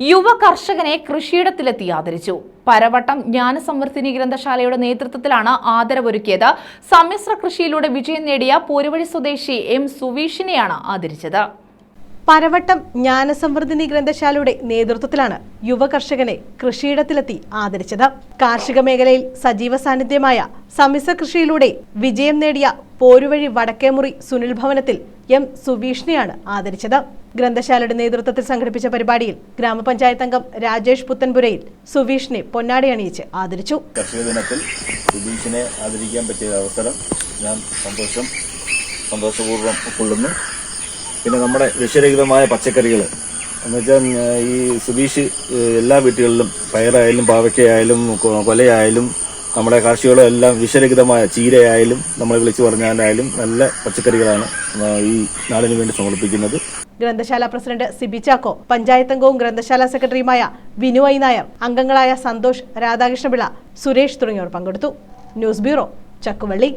യുവ കർഷകനെ കൃഷിയിടത്തിലെത്തി ആദരിച്ചു. പരവട്ടം ജ്ഞാനസമൃദ്ധിനി ഗ്രന്ഥശാലയുടെ നേതൃത്വത്തിലാണ് ആദരവൊരുക്കിയത്. സമ്മിശ്ര കൃഷിയിലൂടെ വിജയം നേടിയ പോരുവഴി സ്വദേശി എം സുവീഷിനെയാണ് ആദരിച്ചത്. പരവട്ടം ജ്ഞാനസംവർദ്ധിനി ഗ്രന്ഥശാലയുടെ നേതൃത്വത്തിലാണ് യുവ കർഷകനെ കൃഷിയിടത്തിലെത്തി ആദരിച്ചത്. കാർഷിക മേഖലയിൽ സജീവ സാന്നിധ്യമായ സമ്മിശ്ര കൃഷിയിലൂടെ വിജയം നേടിയ പോരുവഴി വടക്കേമുറി സുനിൽ ഭവനത്തിൽ എം സുഭീഷ്ണിയാണ് ആദരിച്ചത്. ഗ്രന്ഥശാലയുടെ നേതൃത്വത്തിൽ സംഘടിപ്പിച്ച പരിപാടിയിൽ ഗ്രാമപഞ്ചായത്ത് അംഗം രാജേഷ് പുത്തൻപുരയിൽ സുഭീഷ്ണി പൊന്നാടി അണിയിച്ച് ആദരിച്ചു. കർഷക ദിനത്തിൽ സുബീഷിനെ ആദരിക്കാൻ പറ്റിയ അവസരം ഞാൻ സന്തോഷം സന്തോഷപൂർവം ഉൾക്കൊള്ളുന്നു പിന്നെ നമ്മുടെ വിഷരഹിതമായ പച്ചക്കറികൾ. എന്നുവെച്ചാൽ ഈ സുബീഷ് എല്ലാ വീട്ടുകളിലും പയറായാലും പാവയ്ക്കയായാലും കൊലയായാലും നമ്മുടെ കാർഷികളും എല്ലാം വിഷരഹിതമായ ചീരയായാലും നമ്മൾ വിളിച്ചു പറഞ്ഞാലായാലും നല്ല പച്ചക്കറികളാണ് ഈ നാടിന് വേണ്ടി സമർപ്പിക്കുന്നത്. ഗ്രന്ഥശാല പ്രസിഡന്റ് സിബി ചാക്കോ പഞ്ചായത്ത് അംഗവും ഗ്രന്ഥശാല സെക്രട്ടറിയുമായ വിനു ഐ നായർ അംഗങ്ങളായ സന്തോഷ് രാധാകൃഷ്ണപിള്ള സുരേഷ് തുടങ്ങിയവർ പങ്കെടുത്തു. News bureau Chakkuvally.